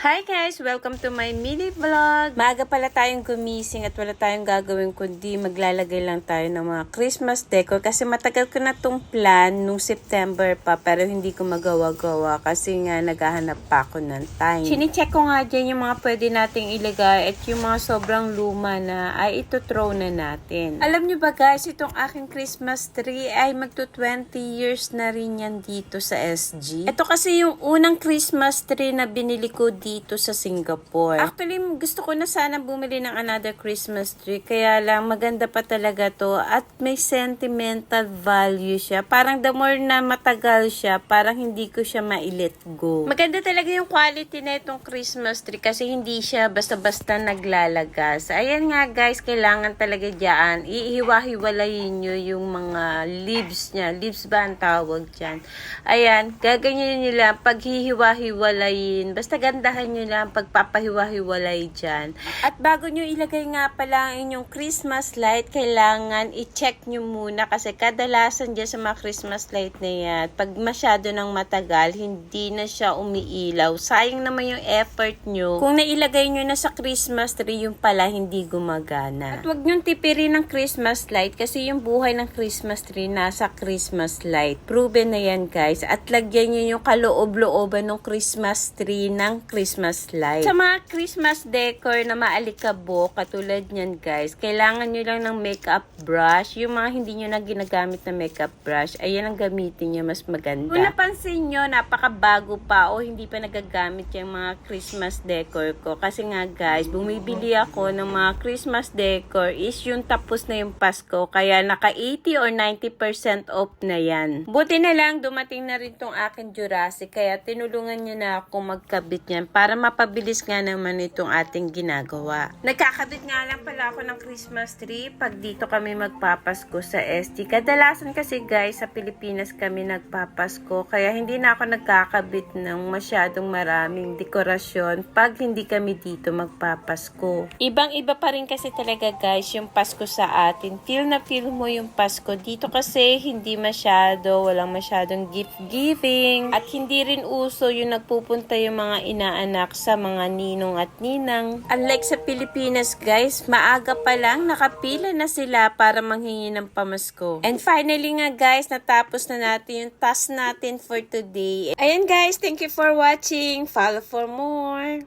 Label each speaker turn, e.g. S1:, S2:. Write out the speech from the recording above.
S1: Hi guys! Welcome to my mini vlog! Maaga pala tayong gumising at wala tayong gagawin kundi maglalagay lang tayo ng mga Christmas decor kasi matagal ko na tong plan nung September pa pero hindi ko magawa-gawa kasi nga naghahanap pa ako ng time. Chine-check ko nga dyan yung mga pwede nating ilagay at yung mga sobrang luma na ay ito throw na natin. Alam nyo ba guys, itong aking Christmas tree ay magto 20 years na rin yan dito sa SG. Ito kasi yung unang Christmas tree na binili ko sa Singapore. Actually, gusto ko na sana bumili ng another Christmas tree. Kaya lang, maganda pa talaga to. At may sentimental value siya. Parang the more na matagal siya, parang hindi ko siya ma-let go. Maganda talaga yung quality na itong Christmas tree kasi hindi siya basta-basta naglalagas. Ayan nga guys, kailangan talaga dyan. Iihiwa-hiwalayin nyo yung mga leaves niya. Leaves ba ang tawag dyan? Ayan, gaganyan lang. Paghihiwa-hiwalayin. Basta gandahan nyo lang pagpapahiwa-hiwalay dyan. At bago nyo ilagay nga pala ang inyong Christmas light, kailangan i-check nyo muna kasi kadalasan dyan sa mga Christmas light na yan, pag masyado ng matagal, hindi na siya umiilaw. Sayang naman yung effort nyo. Kung nailagay nyo na sa Christmas tree, yung pala hindi gumagana. At wag nyo tipirin ng Christmas light kasi yung buhay ng Christmas tree nasa Christmas light. Proven na yan guys. At lagyan nyo yung kaloob-looban ng Christmas tree ng Christmas light. Sa mga Christmas decor na maalikabok, katulad niyan guys, kailangan nyo lang ng makeup brush. Yung mga hindi nyo na ginagamit na makeup brush, ayan ang gamitin nyo, mas maganda. Kung napansin nyo, napakabago pa o hindi pa nagagamit yung mga Christmas decor ko. Kasi nga guys, bumibili ako ng mga Christmas decor is yung tapos na yung Pasko. Kaya naka 80 or 90% off na yan. Buti na lang, dumating na rin tong akin Jurassic. Kaya tinulungan niya na ako magkabit niyan para mapabilis nga naman itong ating ginagawa. Nagkakabit nga lang pala ako ng Christmas tree pag dito kami magpapasko sa ST. Kadalasan kasi guys, sa Pilipinas kami nagpapasko. Kaya hindi na ako nagkakabit ng masyadong maraming dekorasyon pag hindi kami dito magpapasko. Ibang-iba pa rin kasi talaga guys yung Pasko sa atin. Feel na feel mo yung Pasko. Dito kasi hindi masyado, walang masyadong gift giving. At hindi rin uso yung nagpupunta yung mga inaanak sa mga ninong at ninang. Unlike sa Pilipinas guys, maaga pa lang nakapila na sila para manghingi ng pamasko. And finally nga guys, natapos na natin yung task natin for today. Ayan guys, thank you for watching. Follow for more.